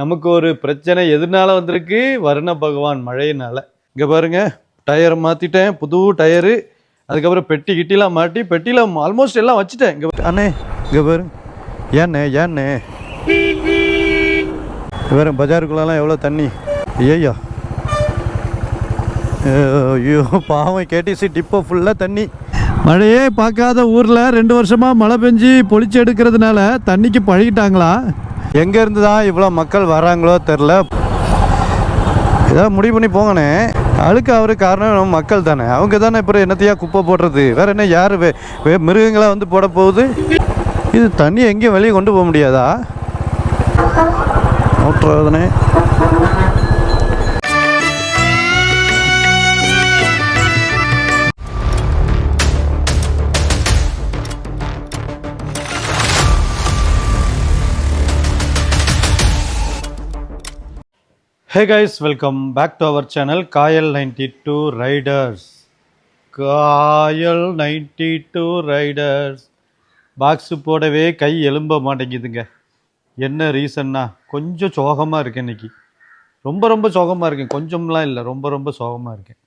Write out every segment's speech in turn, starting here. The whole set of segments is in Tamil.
நமக்கு ஒரு பிரச்சனை எதனால வந்திருக்கு? வருண பகவான் மழையினால. இங்கே பாருங்க டயரை மாற்றிட்டேன் புது டயரு அதுக்கப்புறம் பெட்டி கிட்டிலாம் மாட்டி பெட்டியில் ஆல்மோஸ்ட் எல்லாம் வச்சுட்டேன். இங்கே அண்ணே இங்கே பாருங்க ஏண்ணே ஏண்ணே. வேறு பஜாருக்குள்ளலாம் எவ்வளோ தண்ணி? ஐயா ஐயோ பாவம் கேடிசி டிப்போ ஃபுல்லாக தண்ணி. மழையே பார்க்காத ஊரில் ரெண்டு வருஷமாக மழை பெஞ்சு பொழிச்சு எடுக்கிறதுனால தண்ணிக்கு பழகிட்டாங்களா? எங்கேருந்து தான் இவ்வளோ மக்கள் வராங்களோ தெரில. ஏதாவது முடிவு பண்ணி போங்கண்ணே. அழுக்கு அவரு காரணம் நம்ம மக்கள் தானே. அவங்க தானே இப்போ என்னத்தையா குப்பை போடுறது? வேற என்ன யார் வே வே- மிருகங்களாக வந்து போட போகுது? இது தண்ணி எங்கேயும் வெளியே கொண்டு போக முடியாதா? ஓட்டுறதுனே hey guys welcome back to our channel Kayal ninety two riders Kayal ninety two riders box போடவே கை எலும்ப மாட்டேங்குதுங்க. என்ன ரீசன்னா கொஞ்சம் சோகமாக இருக்கேன் இன்றைக்கி ரொம்ப ரொம்ப சோகமாக இருக்கேன் கொஞ்சம்லாம் இல்லை ரொம்ப ரொம்ப சோகமாக இருக்கேன்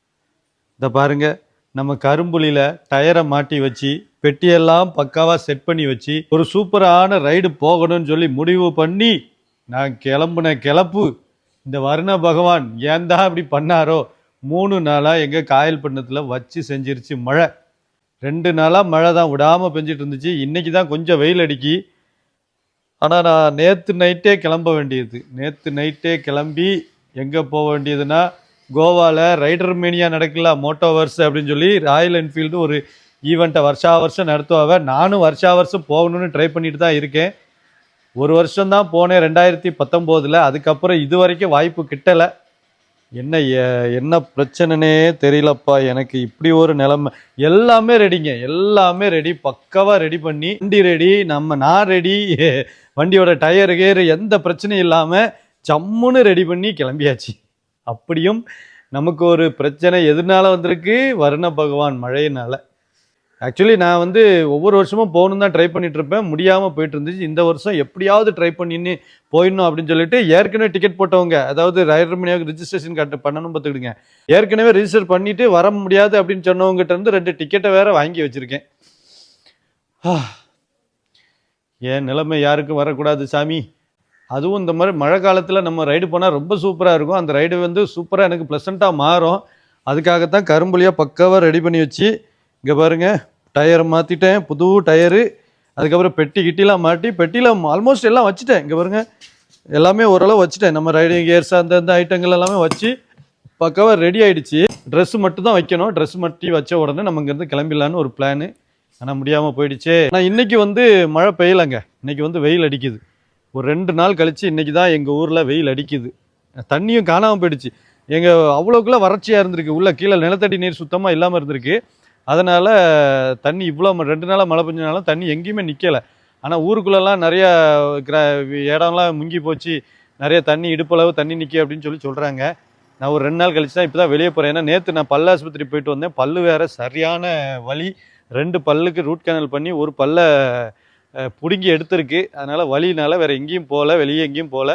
இதை பாருங்க நம்ம கரும்புலியில் டயரை மாட்டி வச்சு பெட்டியெல்லாம் பக்காவாக செட் பண்ணி வச்சு ஒரு சூப்பரான ரைடு போகணும்னு சொல்லி முடிவு பண்ணி நான் கிளம்புன கிளப்பு. இந்த வருண பகவான் ஏன் தான் இப்படி பண்ணாரோ? மூணு நாளாக எங்கள் காயல் பண்ணத்தில் வச்சு செஞ்சிருச்சு மழை. ரெண்டு நாளாக மழை தான் விடாமல் பெஞ்சிட்டு இருந்துச்சு. இன்றைக்கி தான் கொஞ்சம் வெயில் அடிக்கி. ஆனால் நான் நேற்று நைட்டே கிளம்ப வேண்டியது. நேற்று நைட்டே கிளம்பி எங்கே போக வேண்டியதுன்னா கோவாவில் ரைடர் மேனியா நடக்கல மோட்டோவர்ஸ் அப்படின்னு சொல்லி ராயல் என்ஃபீல்டு ஒரு ஈவெண்ட்டை வருஷா வருஷம் நடத்துவாங்க. நானும் வருஷா வருஷம் போகணும்னு ட்ரை பண்ணிட்டு தான் இருக்கேன். ஒரு வருஷம் தான் போனேன் ரெண்டாயிரத்தி பத்தொம்போதில். அதுக்கப்புறம் இது வரைக்கும் வாய்ப்பு கிட்டலை. என்ன என்ன பிரச்சனைனே தெரியலப்பா. எனக்கு இப்படி ஒரு நிலைமை. எல்லாமே ரெடிங்க. எல்லாமே ரெடி. பக்காவாக ரெடி பண்ணி வண்டி ரெடி நம்ம நான் ரெடி. வண்டியோட டயரு கேரு எந்த பிரச்சனையும் இல்லாமல் ஜம்முன்னு ரெடி பண்ணி கிளம்பியாச்சு. அப்படியும் நமக்கு ஒரு பிரச்சனை எதனால வந்திருக்கு? வருண பகவான் மழையினால். ஆக்சுவலி நான் வந்து ஒவ்வொரு வருஷமும் போகணும் தான் ட்ரை பண்ணிட்டு இருப்பேன். முடியாமல் போயிட்டு இருந்துச்சு. இந்த வருஷம் எப்படியாவது ட்ரை பண்ணின்னு போயிடணும் அப்படின்னு சொல்லிட்டு ஏற்கனவே டிக்கெட் போட்டவங்க அதாவது ரைடர் மணியாக ரிஜிஸ்ட்ரேஷன் கட்ட பண்ணணும் பார்த்துக்கிடுங்க. ஏற்கனவே ரிஜிஸ்டர் பண்ணிட்டு வர முடியாது அப்படின்னு சொன்னவங்ககிட்ட இருந்து ரெண்டு டிக்கெட்டை வேற வாங்கி வச்சிருக்கேன். ஏன் என் நிலைமை யாருக்கும் வரக்கூடாது சாமி? அதுவும் இந்த மாதிரி மழை காலத்தில் நம்ம ரைடு போனால் ரொம்ப சூப்பராக இருக்கும். அந்த ரைடு வந்து சூப்பராக எனக்கு ப்ளசண்ட்டாக மாறும். அதுக்காகத்தான் கரும்புலியாக பக்காவாக ரெடி பண்ணி வச்சு இங்கே பாருங்கள் டயரை மாற்றிட்டேன் புது டயரு. அதுக்கப்புறம் பெட்டி கிட்டிலாம் மாட்டி பெட்டியில் ஆல்மோஸ்ட் எல்லாம் வச்சுட்டேன். இங்கே பாருங்கள் எல்லாமே ஓரளவு வச்சுட்டேன். நம்ம ரைடிங் கியர்ஸ் அந்த அந்த ஐட்டங்கள் எல்லாமே வச்சு பக்காவாக ரெடி ஆகிடுச்சு ட்ரெஸ்ஸு மட்டும் தான் வைக்கணும். ட்ரெஸ் மட்டும் வச்ச உடனே நம்ம இங்கேருந்து கிளம்பிடலான்னு ஒரு பிளானு ஆனால் முடியாமல் போயிடுச்சு. ஆனால் இன்றைக்கி வந்து மழை பெய்யலைங்க. இன்னைக்கு வந்து வெயில் அடிக்குது. ஒரு ரெண்டு நாள் கழிச்சு இன்றைக்கி தான் எங்கள் ஊரில் வெயில் அடிக்குது. தண்ணியும் காணாமல் போயிடுச்சு. எங்கள் அவ்வளோக்குள்ளே வறட்சியாக இருந்திருக்கு. உள்ளே கீழே நிலத்தடி நீர் சுத்தமாக இல்லாமல் இருந்திருக்கு. அதனால் தண்ணி இவ்வளோ ம- ரெண்டு நாளாக மழை பெஞ்சனாலும் தண்ணி எங்கேயுமே நிற்கலை ஆனால் ஊருக்குள்ளெல்லாம் நிறையா கிர இடம்லாம் முங்கி போச்சு. நிறைய தண்ணி இடுப்பளவு தண்ணி நிற்கி அப்படின்னு சொல்லி சொல்கிறாங்க நான் ஒரு ரெண்டு நாள் கழிச்சு தான் இப்போ தான் வெளியே போகிறேன் ஏன்னா நேற்று நான் பல்லு ஆஸ்பத்திரி போயிட்டு வந்தேன். பல்லு வேற சரியான வலி. ரெண்டு பல்லுக்கு ரூட் கேனல் பண்ணி ஒரு பல்லை பிடுங்கி எடுத்திருக்கு. அதனால் வலினால வேறு எங்கேயும் போகல. வெளியே எங்கேயும் போகல.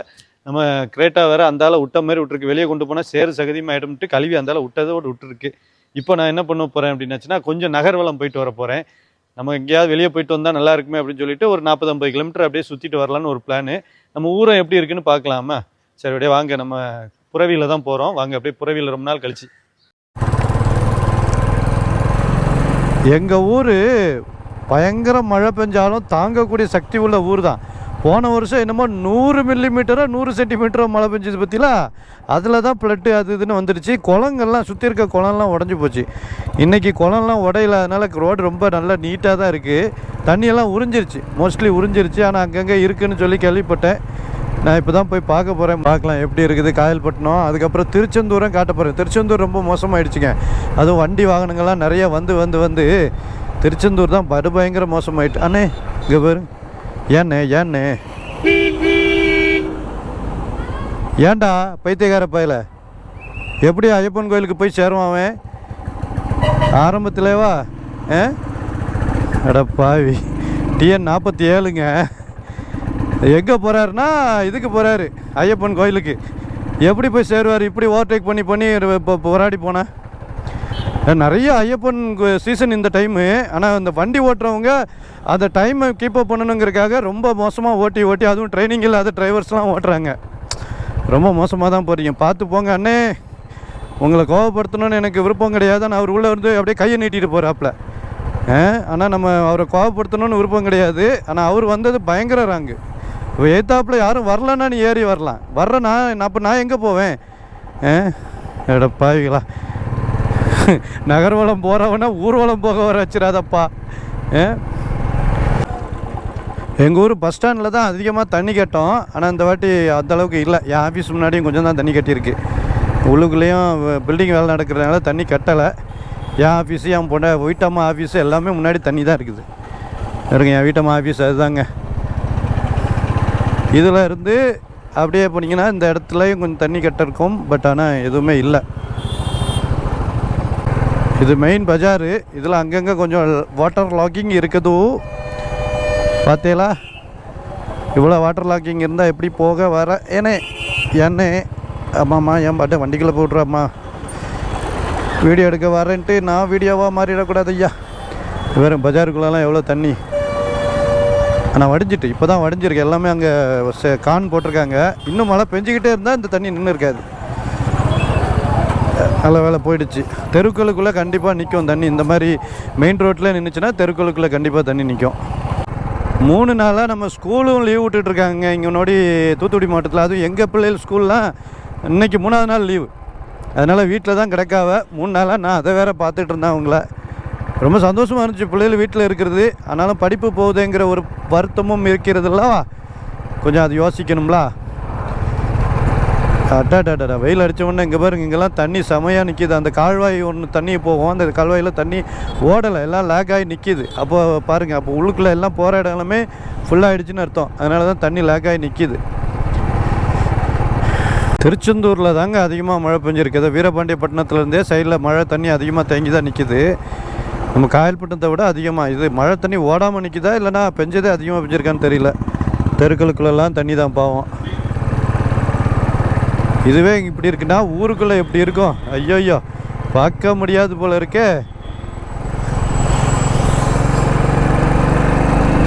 நம்ம கிரேட்டா வேறு அந்தால விட்ட மாதிரி விட்டுருக்கு. வெளியே கொண்டு போனால் சேறு சகதியும் ஆகிடும்ட்டு கழுவி அந்தால விட்டதோடு விட்டுருக்கு. இப்போ நான் என்ன பண்ண போகிறேன் அப்படின்னாச்சுன்னா கொஞ்சம் நகர்வலம் போயிட்டு வர போகிறேன் நம்ம எங்கேயாவது வெளியே போயிட்டு வந்தால் நல்லா இருக்குமே அப்படின்னு சொல்லிட்டு ஒரு நாற்பது ஐம்பது கிலோமீட்டர் அப்படியே சுற்றிட்டு வரலான்னு ஒரு பிளானு நம்ம ஊரம் எப்படி இருக்குன்னு பார்க்கலாமா? சரி அப்படியே வாங்க. நம்ம புறவியில் தான் போகிறோம் வாங்க அப்படியே புறவியில் ரொம்ப நாள் கழிச்சு. எங்கள் ஊர் பயங்கர மழை பெஞ்சாலும் தாங்கக்கூடிய சக்தி உள்ள ஊர் தான் போன வருஷம் என்னமோ நூறு மில்லிமீட்டரோ நூறு சென்டிமீட்டரோ மழை பெஞ்சது பற்றிலாம் அதில் தான் ப்ளட்டு அது இதுன்னு வந்துடுச்சு குளங்கள்லாம் சுற்றி இருக்க குளம்லாம் உடஞ்சி போச்சு. இன்றைக்கி குளம்லாம் உடையல அதனால் ரோடு ரொம்ப நல்லா நீட்டாக தான் இருக்குது தண்ணியெல்லாம் உறிஞ்சிருச்சு. மோஸ்ட்லி உறிஞ்சிருச்சு. ஆனால் அங்கங்கே இருக்குதுன்னு சொல்லி கேள்விப்பட்டேன். நான் இப்போ தான் போய் பார்க்க போகிறேன் பார்க்கலாம் எப்படி இருக்குது காயல்பட்டினம். அதுக்கப்புறம் திருச்செந்தூரம் காட்ட போகிறேன் திருச்செந்தூர் ரொம்ப மோசமாயிடுச்சுங்க. அதுவும் வண்டி வாகனங்கள்லாம் நிறையா வந்து வந்து வந்து திருச்செந்தூர் தான் படுபயங்கர மோசமாயிட்டு. அண்ணே இங்கே பாருங்க ஏண்ணே ஏண்ணே. ஏன்டா பைத்தியக்கார பயல? எப்படி ஐயப்பன் கோயிலுக்கு போய் சேருவான் அவன்? ஆரம்பத்திலேவா? ஆ? அட பாவி. டிஎன் நாற்பத்தி ஏழுங்க எங்கே போகிறாருன்னா இதுக்கு போகிறாரு ஐயப்பன் கோயிலுக்கு. எப்படி போய் சேருவார்? இப்படி ஓவர்டேக் பண்ணி பண்ணி இப்போ போராடி போனேன் நிறைய ஐயப்பன் சீசன் இந்த டைமு ஆனால் இந்த வண்டி ஓட்டுறவங்க அந்த டைமை கீப் அப் பண்ணணுங்கிறதுக்காக ரொம்ப மோசமாக ஓட்டி ஓட்டி அதுவும் ட்ரைனிங் இல்லாத டிரைவர்ஸ்லாம் ஓட்டுறாங்க. ரொம்ப மோசமாக தான் போகிறீங்க பார்த்து போங்க அண்ணே. உங்களை கோவப்படுத்தணும்னு எனக்கு விருப்பம் கிடையாது. ஆனால் அவர் உள்ளே வந்து அப்படியே கையை நீட்டிட்டு போகிறாப்புல ஆனால் நம்ம அவரை கோவப்படுத்தணும்னு விருப்பம் கிடையாது. ஆனால் அவர் வந்தது பயங்கர ராங்கு இப்போ எய்த்தாப்புல யாரும் வரலன்னா நீ ஏறி வரலாம். வர்ற நான் அப்போ நான் எங்கே போவேன்? எடப்பாவிகளா நகர்வலம் போகிறவனா ஊர்வலம் போக வர வச்சிடாதப்பா. எங்கள் ஊர் பஸ் ஸ்டாண்டில் தான் அதிகமாக தண்ணி கட்டோம். ஆனால் இந்த வாட்டி அந்தளவுக்கு இல்லை. என் ஆஃபீஸ் முன்னாடியும் கொஞ்சம் தான் தண்ணி கட்டியிருக்கு. உள்ளுக்குள்ளேயும் பில்டிங் வேலை நடக்கிறதுனால தண்ணி கட்டலை. என் ஆஃபீஸு என் பொண்ண வீட்டம்மா ஆஃபீஸு எல்லாமே முன்னாடி தண்ணி தான் இருக்குது. இருக்குங்க என் வீட்டம்மா ஆஃபீஸ் அதுதாங்க. இதில் இருந்து அப்படியே போனீங்கன்னா இந்த இடத்துலையும் கொஞ்சம் தண்ணி கட்ட இருக்கும் பட் ஆனால் எதுவுமே இல்லை. இது மெயின் பஜாரு இதில் அங்கங்கே கொஞ்சம் வாட்டர் லாக்கிங் இருக்குது. பார்த்தீங்களா? இவ்வளோ வாட்டர் லாக்கிங் இருந்தால் எப்படி போக வர? ஏனே என்னே ஆமாம்மா என் பாட்டை வண்டிக்குள்ளே போட்டுறாம்மா? வீடியோ எடுக்க வரேன்ட்டு நான் வீடியோவாக மாறிடக்கூடாது ஐயா. வெறும் பஜாருக்குள்ளெல்லாம் எவ்வளோ தண்ணி? ஆனால் வடிஞ்சிட்டு இப்போ தான் வடிஞ்சிருக்கு. எல்லாமே அங்கே கான் போட்டிருக்காங்க. இன்னும் மழை பெஞ்சிக்கிட்டே இருந்தால் இந்த தண்ணி நின்று இருக்காது. நல்ல வேலை போயிடுச்சு. தெருக்களுக்குள்ளே கண்டிப்பாக நிற்கும் தண்ணி. இந்த மாதிரி மெயின் ரோட்டில் நின்றுச்சுன்னா தெருக்களுக்குள்ளே கண்டிப்பாக தண்ணி நிற்கும் மூணு நாளாக நம்ம ஸ்கூலும் லீவ் விட்டுட்ருக்காங்க இங்கே நோடி தூத்துக்குடி மாவட்டத்தில். அதுவும் எங்கள் பிள்ளைகள் ஸ்கூல்லாம் இன்றைக்கி மூணாவது நாள் லீவு அதனால் வீட்டில் தான் கிடக்காவ. மூணு நாளாக நான் அதை வேறு பார்த்துட்டு இருந்தேன் அவங்கள. ரொம்ப சந்தோஷமாக இருந்துச்சு பிள்ளைகள் வீட்டில் இருக்கிறது. ஆனாலும் படிப்பு போகுதுங்கிற ஒரு வருத்தமும் இருக்கிறதுலாம் கொஞ்சம் அது யோசிக்கணும்ல. அட்டாடாடா வெயில் அடித்த உடனே இங்கே பாருங்க இங்கெல்லாம் தண்ணி செமையாக நிற்கிது அந்த கால்வாய் ஒன்று தண்ணி போகும். அந்த கால்வாயில் தண்ணி ஓடலை எல்லாம் லேக் ஆகி நிற்கிது அப்போ பாருங்கள் அப்போ உள்ளுக்குள்ளே எல்லாம் போகிற இடங்களுமே எல்லாமே ஃபுல்லாகிடுச்சின்னு அர்த்தம். அதனால தான் தண்ணி லேக் ஆகி நிற்கிது திருச்செந்தூரில் தாங்க அதிகமாக மழை பெஞ்சிருக்குது. வீரபாண்டியப்பட்டினத்துலேருந்தே சைடில் மழை தண்ணி அதிகமாக தேங்கி தான் நிற்கிது நம்ம காயல்பட்டினத்தை விட அதிகமாக இது மழை தண்ணி ஓடாமல் நிற்கிதா இல்லைனா பெஞ்சதே அதிகமாக பெஞ்சிருக்கான்னு தெரியல. தெருக்களுக்குள்ளெல்லாம் தண்ணி தான் பாவம். இதுவே இப்படி இருக்குன்னா ஊருக்குள்ளே எப்படி இருக்கும்? ஐயோ ஐயோ பார்க்க முடியாது போல இருக்கே.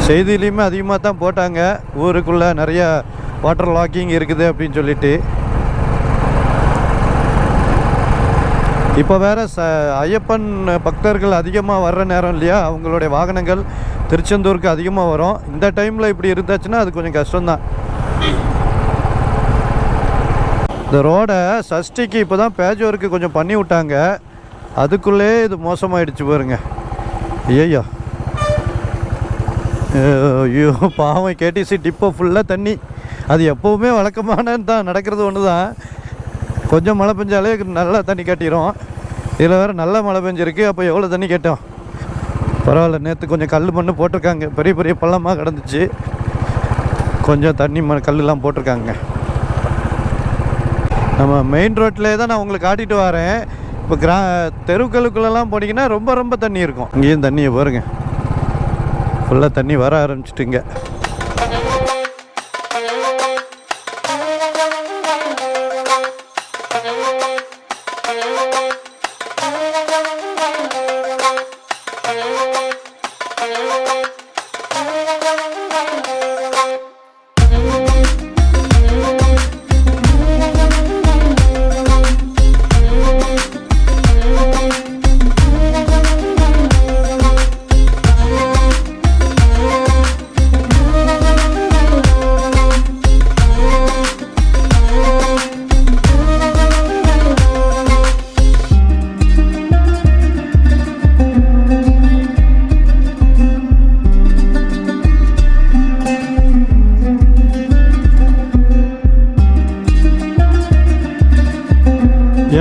செய்தியிலையுமே அதிகமாக தான் போட்டாங்க. ஊருக்குள்ளே நிறைய வாட்டர் லாக்கிங் இருக்குது அப்படின்னு சொல்லிட்டு. இப்போ வேறு ச ஐயப்பன் பக்தர்கள் அதிகமாக வர்ற நேரம் இல்லையா? அவங்களுடைய வாகனங்கள் திருச்செந்தூருக்கு அதிகமாக வரும். இந்த டைமில் இப்படி இருந்தாச்சுன்னா அது கொஞ்சம் கஷ்டம்தான். இந்த ரோடை சஷ்டிக்கு இப்போ தான் பேஜ் ஒர்க்கு கொஞ்சம் பண்ணி விட்டாங்க. அதுக்குள்ளே இது மோசமாயிடுச்சு பாருங்க. ஐயோ ஐயோ பாவம் கேடிசி டிப்போ ஃபுல்லாக தண்ணி. அது எப்போவுமே வழக்கமான தான் நடக்கிறது ஒன்று தான் கொஞ்சம் மழை பெஞ்சாலே நல்லா தண்ணி கட்டிடும் இதில் வேறு நல்ல மழை பெஞ்சிருக்கு அப்போ எவ்வளோ தண்ணி கேட்டோம்? பரவாயில்ல நேற்று கொஞ்சம் கல் மண் போட்டிருக்காங்க. பெரிய பெரிய பள்ளமாக கிடந்துச்சு. கொஞ்சம் தண்ணி ம கல்லாம் போட்டிருக்காங்க. நம்ம மெயின் ரோட்லேயே தான் நான் உங்களுக்கு காட்டிட்டு வரேன். இப்போ கிரா தெருக்களுக்குள்ளெல்லாம் போனீங்கன்னா ரொம்ப ரொம்ப தண்ணி இருக்கும். இங்கேயும் தண்ணியை பாருங்க. ஃபுல்லாக தண்ணி வர ஆரம்பிச்சிட்டுங்க.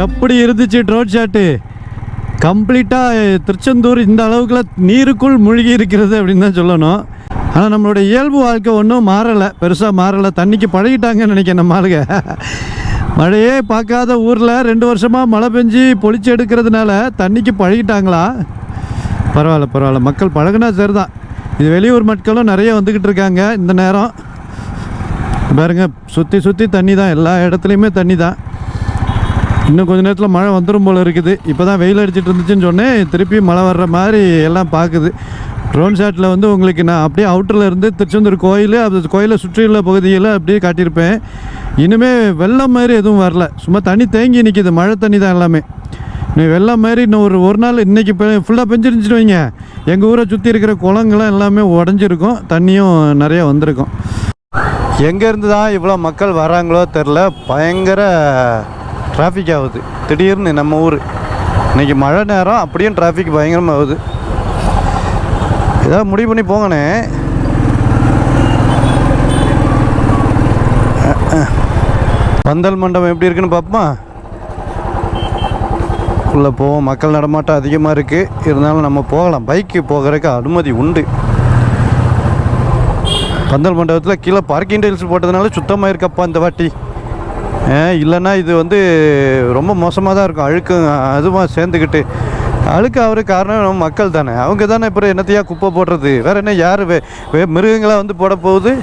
எப்படி இருந்துச்சு ட்ரோட் ஷாட்டு கம்ப்ளீட்டாக திருச்செந்தூர் இந்த அளவுக்குலாம் நீருக்குள் மூழ்கி இருக்கிறது அப்படின்னு தான் சொல்லணும். ஆனால் நம்மளோட இயல்பு வாழ்க்கை ஒன்றும் மாறலை. பெருசாக மாறலை. தண்ணிக்கு பழகிட்டாங்கன்னு நினைக்கிறேன் நம்ம ஆளுங்க. மழையே பார்க்காத ஊரில் ரெண்டு வருஷமாக மழை பெஞ்சு பொழிச்சு எடுக்கிறதுனால தண்ணிக்கு பழகிட்டாங்களா? பரவாயில்ல பரவாயில்ல. மக்கள் பழகுனா சரிதான். இது வெளியூர் மக்களும் நிறைய வந்துக்கிட்டு இருக்காங்க இந்த நேரம். பாருங்கள் சுற்றி சுற்றி தண்ணி தான் எல்லா இடத்துலையுமே தண்ணி தான் இன்னும் கொஞ்ச நேரத்தில் மழை வந்துடும் போல் இருக்குது. இப்போ தான் வெயில் அடிச்சிட்டு இருந்துச்சுன்னு சொன்னேன். திருப்பி மழை வர்ற மாதிரி எல்லாம் பார்க்குது ட்ரோன் ஷாட்டில் வந்து உங்களுக்கு நான் அப்படியே அவுட்டரில் இருந்து திருச்செந்தூர் கோயில் அது கோயிலை சுற்றியுள்ள பகுதியில் அப்படியே காட்டியிருப்பேன். இனிமே வெள்ளம் மாதிரி எதுவும் வரல. சும்மா தண்ணி தேங்கி நிற்கிது மழை தண்ணி தான் எல்லாமே. நீ வெள்ளம் மாதிரி இன்னும் ஒரு ஒரு நாள் இன்றைக்கி ஃபுல்லாக பெஞ்சிருந்துச்சுன்னு வைங்க. எங்கள் ஊரை சுற்றி இருக்கிற குளங்கள்லாம் எல்லாமே உடஞ்சிருக்கும். தண்ணியும் நிறைய வந்திருக்கும். எங்கேருந்து தான் இவ்வளோ மக்கள் வராங்களோ தெரில பயங்கர டிராஃபிக் ஆகுது. திடீர்னு நம்ம ஊர். இன்றைக்கி மழை நேரம் அப்படியும் டிராஃபிக் பயங்கரமாக ஆகுது ஏதாவது முடிவு பண்ணி போங்கண்ணே. பந்தல் மண்டபம் எப்படி இருக்குன்னு பார்ப்போமா? உள்ளே போவோம். மக்கள் நடமாட்டம் அதிகமாக இருக்குது இருந்தாலும் நம்ம போகலாம். பைக்கு போகிறதுக்கு அனுமதி உண்டு. பந்தல் மண்டபத்தில் கீழே பார்க்கிங் டைல்ஸ் போட்டதுனால சுத்தமாக இருக்கப்பா இந்த வாட்டி. இல்லைன்னா இது வந்து ரொம்ப மோசமாக தான் இருக்கும். அழுக்கு அதுவும் சேர்ந்துக்கிட்டு. அழுக்கு அவருக்கு காரணம் மக்கள் தானே. அவங்க தானே இப்போ என்னத்தையா குப்பை போடுறது? வேறு என்ன யார் வே வே- வந்து போட போகுது?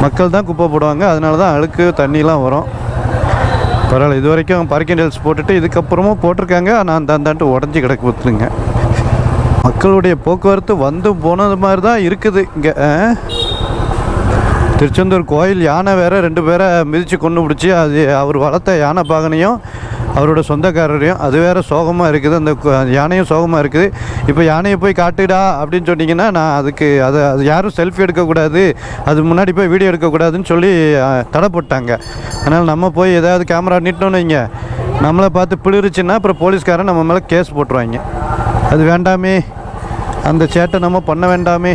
மக்கள் தான் குப்பை போடுவாங்க. அதனால தான் அழுக்கு தண்ணிலாம் வரும். பரவாயில்ல இது வரைக்கும் பார்க்கிங் டைல்ஸ் போட்டுட்டு இதுக்கப்புறமும் போட்டிருக்காங்க. ஆனால் அந்த அந்தாண்டு உடஞ்சி கிடக்கு பார்த்துருங்க. மக்களுடைய போக்குவரத்து வந்து போனது மாதிரி தான் இருக்குது. இங்கே திருச்செந்தூர் கோயில் யானை வேற ரெண்டு பேரை மிதித்து கொண்டு பிடிச்சி அது அவர் வளர்த்த யானை பாகனையும் அவரோட சொந்தக்காரரையும் அது வேற சோகமாக இருக்குது. அந்த யானையும் சோகமாக இருக்குது. இப்போ யானையை போய் காட்டுடா அப்படின்னு சொன்னீங்கன்னா நான் அதுக்கு அதை அது யாரும் செல்ஃபி எடுக்கக்கூடாது. அது முன்னாடி போய் வீடியோ எடுக்கக்கூடாதுன்னு சொல்லி தடைப்பட்டாங்க தடை போட்டாங்க. அதனால் நம்ம போய் ஏதாவது கேமரா நிட்டோன்னு வைங்க. நம்மளை பார்த்து பிளிருச்சுன்னா அப்புறம் போலீஸ்காரன் நம்ம மேலே கேஸ் போட்டுருவாங்க. அது வேண்டாமே. அந்த சேட்டை நம்ம பண்ண வேண்டாமே.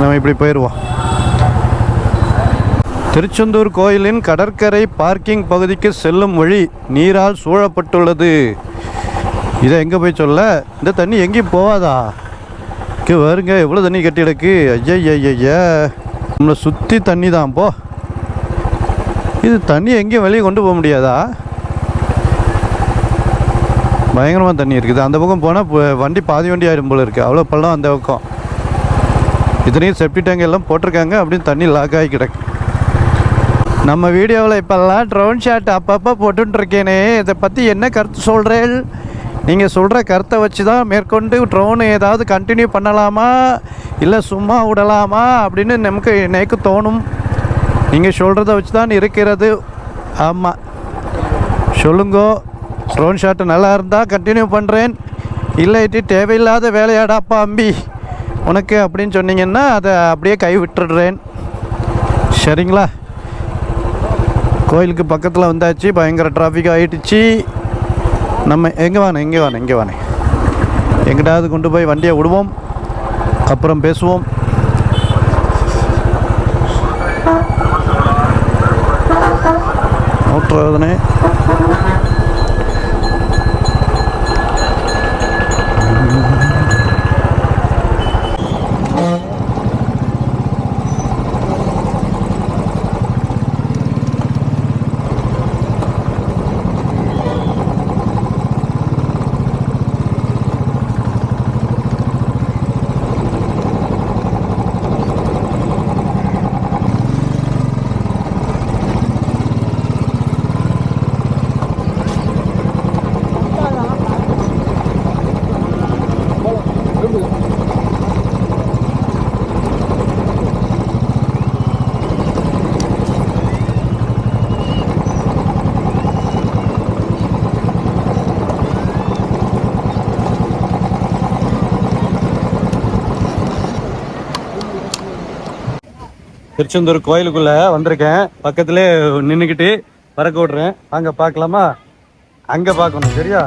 நம்ம இப்படி போயிடுவோம் திருச்செந்தூர் கோயிலின் கடற்கரை பார்க்கிங் பகுதிக்கு செல்லும் வழி நீரால் சூழப்பட்டுள்ளது. இதை எங்கே போய் சொல்ல? இந்த தண்ணி எங்கேயும் போகாதா? இங்கே வருங்க எவ்வளோ தண்ணி கட்டி கிடக்கு ஐயய்யய்ய நம்மளை சுற்றி தண்ணி தான் போ. இது தண்ணி எங்கேயும் வெளியே கொண்டு போக முடியாதா? பயங்கரமாக தண்ணி இருக்குது. அந்த பக்கம் போனால் வண்டி பாதி வண்டி ஆயிடும் போல் இருக்குது அவ்வளோ பள்ளம் அந்த பக்கம். இத்தனையும் செப்டி டேங்க் எல்லாம் போட்டிருக்காங்க. அப்படின்னு தண்ணி லாக் ஆகி கிடக்கு. நம்ம வீடியோவில் இப்போல்லாம் ட்ரோன் ஷாட் அப்பப்போ போட்டுருக்கேனே இதை பற்றி என்ன கருத்து சொல்கிறேன் நீங்கள் சொல்கிற கருத்தை வச்சு தான் மேற்கொண்டு ட்ரோன் ஏதாவது கண்டினியூ பண்ணலாமா? இல்லை சும்மா விடலாமா? அப்படின்னு நமக்கு எனக்கு தோணும். நீங்கள் சொல்கிறத வச்சு தான் இருக்கிறது. ஆமாம் சொல்லுங்கோ. ட்ரோன் ஷாட்டு நல்லா இருந்தால் கண்டினியூ பண்ணுறேன் இல்லாட்டி தேவையில்லாத வேலையாடாப்பா அம்பி உனக்கு அப்படின்னு சொன்னீங்கன்னா அதை அப்படியே கை விட்டுடுறேன். சரிங்களா? கோயிலுக்கு பக்கத்தில் வந்தாச்சு பயங்கர டிராஃபிக் ஆகிடுச்சு நம்ம எங்கே வானே எங்கே வானே எங்கே வானே எங்கிட்டாவது கொண்டு போய் வண்டியை விடுவோம் அப்புறம் பேசுவோம். நூற்றாவதுனே திருச்செந்தூர் கோயிலுக்குள்ள வந்திருக்கேன். பக்கத்துலேயே நின்றுக்கிட்டு பறக்க விட்றேன். அங்க பார்க்கலாமா? அங்க பார்க்கணும் சரியா?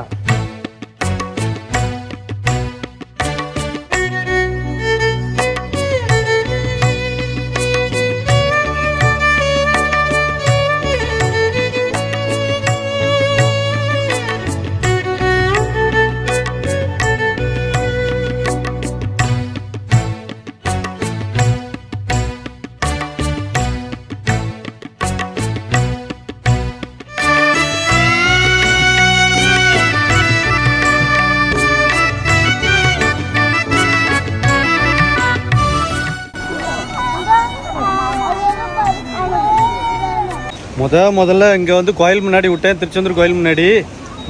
முத முதல்ல இங்கே வந்து கோயில் முன்னாடி விட்டேன். திருச்செந்தூர் கோயில் முன்னாடி.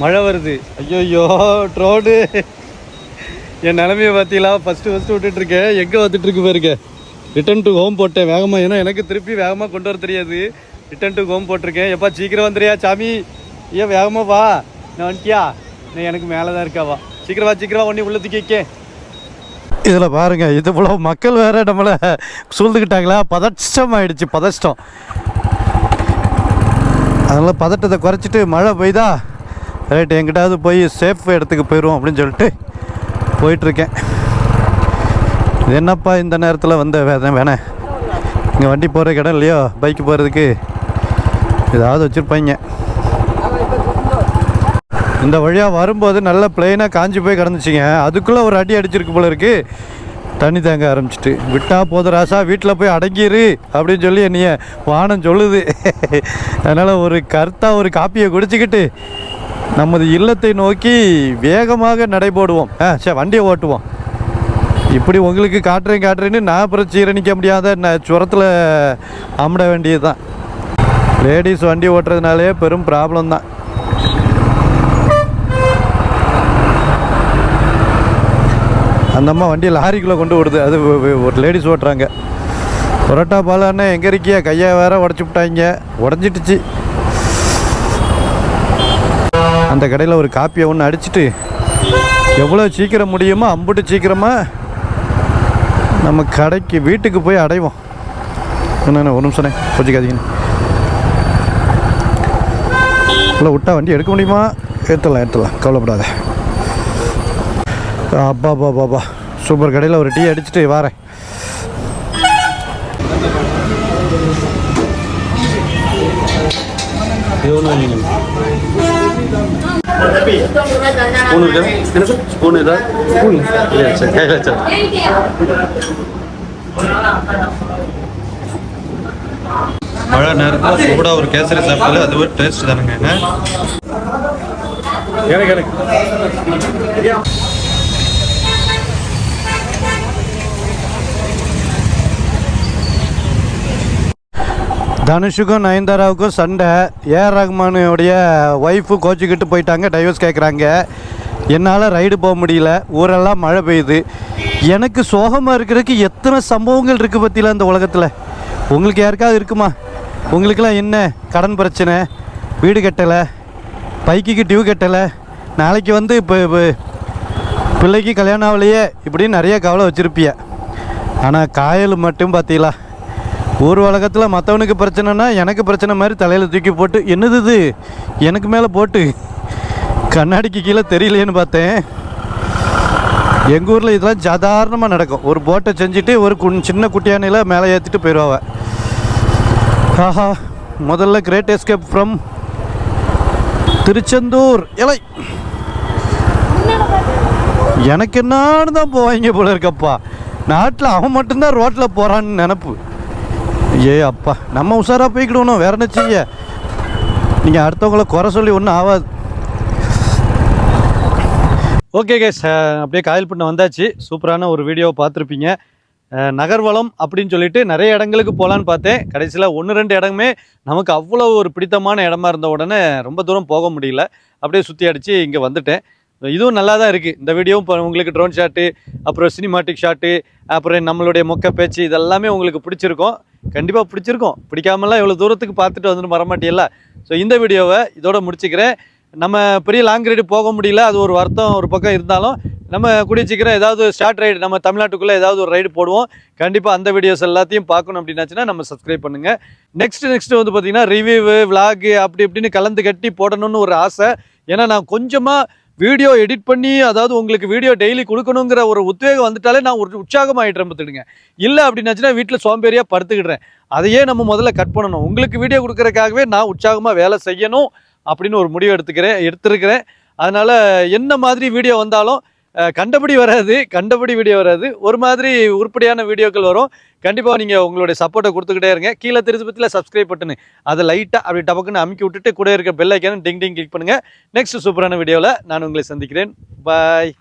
மழை வருது. ஐயோயோ ரோடு என் நிலமையை பார்த்தீங்களா ஃபஸ்ட்டு ஃபஸ்ட்டு விட்டுட்ருக்கேன் எங்கே வந்துட்டுருக்கு பாருங்க. ரிட்டன் டு ஹோம் போட்டேன். வேகமாக ஏன்னா எனக்கு திருப்பி வேகமாக கொண்டு வர தெரியாது. ரிட்டன் டு ஹோம் போட்டிருக்கேன். எப்பா சீக்கிரம் வந்துறியா சாமி? ஏன் வேகமாக வா. நான் வந்துட்டியா? நான் எனக்கு மேலே தான் இருக்காவா சீக்கிரம் வா சீக்கிரம் ஒன்றி உள்ளே தூக்கி இதில் பாருங்கள் இது போல் மக்கள் வேறு நம்மளை சூழ்ந்துக்கிட்டாங்களா பதஷ்டம் ஆயிடுச்சு பதஷ்டம். அதனால் பதட்டத்தை குறைச்சிட்டு மழை பெய்தா ரைட் எங்கிட்டாவது போய் சேஃப் இடத்துக்கு போயிடுவோம் அப்படின்னு சொல்லிட்டு போயிட்டுருக்கேன். இது என்னப்பா இந்த நேரத்தில் வந்த வேணே வேணே? இங்கே வண்டி போகிறதுக்கு இடம் இல்லையோ? பைக்கு போகிறதுக்கு ஏதாவது வச்சுருப்பாங்க. இந்த வழியாக வரும்போது நல்ல பிளெயினாக காஞ்சி போய் கிடந்துச்சிங்க. அதுக்குள்ளே ஒரு அடி அடிச்சிருக்கு போல இருக்குது தண்ணி தேங்க ஆரம்பிச்சிட்டு விட்டா போதும் ராசா வீட்டில் போய் அடங்கிரு அப்படின்னு சொல்லி என்னைய வானம் சொல்லுது. அதனால் ஒரு கருத்தாக ஒரு காப்பியை குடிச்சிக்கிட்டு நமது இல்லத்தை நோக்கி வேகமாக நடைபோடுவோம். ஆ சரி வண்டியை ஓட்டுவோம். இப்படி உங்களுக்கு காட்டுறேன் காட்டுறேன்னு நான் அப்புறம் சீரணிக்க முடியாத நான் சுரத்தில் அமிட வேண்டியது தான் லேடிஸ் வண்டி ஓட்டுறதுனாலே பெரும் ப்ராப்ளம் தான். அந்த அம்மா வண்டி லாரிக்குள்ளே கொண்டு விடுது அது ஒரு லேடிஸ் ஓட்டுறாங்க. பரோட்டா பாலாண்ணே எங்கே இருக்கியா? கையை வேற உடச்சி விட்டாங்க. உடஞ்சிட்டுச்சு. அந்த கடையில் ஒரு காப்பியை ஒன்று அடிச்சிட்டு எவ்வளோ சீக்கிரம் முடியுமோ அம்புட்டு சீக்கிரமாக நம்ம கடைக்கு வீட்டுக்கு போய் அடைவோம். என்னண்ணே ஒரு நிமிஷம்ண்ணே கொஞ்சிக்காதீங்கண்ணே இல்லை விட்டா வண்டி எடுக்க முடியுமா? ஏற்றலாம் ஏற்றலாம் கவலைப்படாத. அப்பா அப்பா பாப்பா சூப்பர் கடையில் ஒரு டீ அடிச்சுட்டு வரேன் ஸ்பூன் இருக்கா எனக்கு ஸ்பூன் இதா ஸ்பூன் இல்லை சார் கையில் சார் மழை நேரத்தில் சூடாக ஒரு கேசரி சாப்பிட்டாலே அது ஒரு டேஸ்ட் தானுங்க. எனக்கு எனக்கு. தனுஷுக்கும் நயன்தாராவுக்கும் சண்டை. ஏஆர் ரஹ்மானுடைய ஒய்ஃபு கோச்சிக்கிட்டு போயிட்டாங்க டைவர்ஸ் கேட்குறாங்க என்னால் ரைடு போக முடியல. ஊரெல்லாம் மழை பெய்யுது. எனக்கு சோகமாக இருக்கிறதுக்கு எத்தனை சம்பவங்கள் இருக்குது பற்றில இந்த உலகத்தில்? உங்களுக்கு யாருக்காவது இருக்குமா? உங்களுக்கெல்லாம் என்ன? கடன் பிரச்சனை? வீடு கட்டலை? பைக்குக்கு டியூ கட்டலை? நாளைக்கு வந்து இப்போ இப்போ பிள்ளைக்கு கல்யாணம் ஆகலையே இப்படின்னு நிறைய கவலை வச்சுருப்பிய. ஆனால் காயல் மட்டும் பார்த்தீங்களா ஊர் உலகத்தில் மற்றவனுக்கு பிரச்சனைனா எனக்கு பிரச்சனை மாதிரி தலையில் தூக்கி போட்டு என்னது இது? எனக்கு மேலே போட்டு. கண்ணாடிக்கு கீழே தெரியலையேன்னு பார்த்தேன். எங்கள் ஊரில் இதெல்லாம் சாதாரணமாக நடக்கும். ஒரு போட்டை செஞ்சுட்டு ஒரு கு- சின்ன குட்டியானையில் மேலே ஏற்றிட்டு போயிடுவாங்க ஆஹா முதல்ல கிரேட் எஸ்கேப் ஃப்ரம் திருச்செந்தூர். இலை! எனக்கு என்னான்னு தான் போவாங்க போல இருக்கப்பா நாட்டில் அவன் மட்டும்தான் ரோட்டில் போகிறான்னு நினப்பு. ஏ அப்பா. நம்ம உஷாராக போய்க்கிடணும் வேற என்ன செய்ய? நீங்கள் அடுத்தவங்கள குறை சொல்லி ஒன்றும் ஆகாது ஓகே கேஸ் அப்படியே காயல் பண்ண வந்தாச்சு. சூப்பரான ஒரு வீடியோவை பார்த்துருப்பீங்க. நகர்வளம் அப்படின்னு சொல்லிட்டு நிறைய இடங்களுக்கு போகலான்னு பார்த்தேன். கடைசியில் ஒன்று ரெண்டு இடமே நமக்கு அவ்வளோ ஒரு பிடித்தமான இடமா இருந்த உடனே ரொம்ப தூரம் போக முடியல. அப்படியே சுற்றி அடித்து இங்கே வந்துட்டேன். இதுவும் நல்லா தான் இருக்குது இந்த வீடியோவும் இப்போ உங்களுக்கு ட்ரோன் ஷாட்டு அப்புறம் சினிமாட்டிக் ஷாட்டு அப்புறம் நம்மளுடைய மொக்க பேச்சு இதெல்லாமே உங்களுக்கு பிடிச்சிருக்கும். கண்டிப்பாக பிடிச்சிருக்கும். பிடிக்காமலாம் இவ்வளோ தூரத்துக்கு பார்த்துட்டு வந்துட்டு வரமாட்டியல்ல ஸோ இந்த வீடியோவை இதோட முடிச்சுக்கிறேன். நம்ம பெரிய லாங் ரைடு போக முடியல. அது ஒரு வருத்தம் ஒரு பக்கம் இருந்தாலும் நம்ம கூடிய சீக்கிரம் ஏதாவது ஷார்ட் ரைடு நம்ம தமிழ்நாட்டுக்குள்ளே ஏதாவது ஒரு ரைடு போடுவோம். கண்டிப்பாக அந்த வீடியோஸ் எல்லாத்தையும் பார்க்கணும் அப்படின்னாச்சுன்னா நம்ம சப்ஸ்கிரைப் பண்ணுங்கள் நெக்ஸ்ட் நெக்ஸ்ட் வந்து பார்த்திங்கன்னா ரிவ்யூ விலாகு அப்படி இப்படின்னு கலந்து கட்டி போடணும்னு ஒரு ஆசை. ஏன்னா நான் கொஞ்சமாக வீடியோ எடிட் பண்ணி அதாவது உங்களுக்கு வீடியோ டெய்லி கொடுக்கணுங்கிற ஒரு உத்வேகம் வந்துட்டாலே நான் ஒரு உற்சாகமாயிட்டேன் பார்த்துடுங்க. இல்லை அப்படின்னாச்சுன்னா வீட்டில் சோம்பேறியாக படுத்துக்கிடுறேன். அதையே நம்ம முதல்ல கட் பண்ணணும். உங்களுக்கு வீடியோ கொடுக்குறதுக்காகவே நான் உற்சாகமாக வேலை செய்யணும் அப்படின்னு ஒரு முடிவு எடுத்துக்கிறேன் எடுத்துருக்கிறேன். அதனால் என்ன மாதிரி வீடியோ வந்தாலும் கண்டபடி வராது கண்டபடி வீடியோ வராது. ஒரு மாதிரி உருப்படியான வீடியோக்கள் வரும். கண்டிப்பாக நீங்கள் உங்களுடைய சப்போர்ட்டை கொடுத்துக்கிட்டே இருங்க. கீழே திருச்சி பற்றியில் சப்ஸ்கிரைப் பட்டுன்னு அதை லைட்டாக அப்படி டபக்குன்னு அமுக்கி விட்டுட்டு கூட இருக்க பெல்லைக்கான டிங் டிங் கிளிக் பண்ணுங்கள் நெக்ஸ்ட் சூப்பரான வீடியோவில் நான் உங்களை சந்திக்கிறேன். பாய்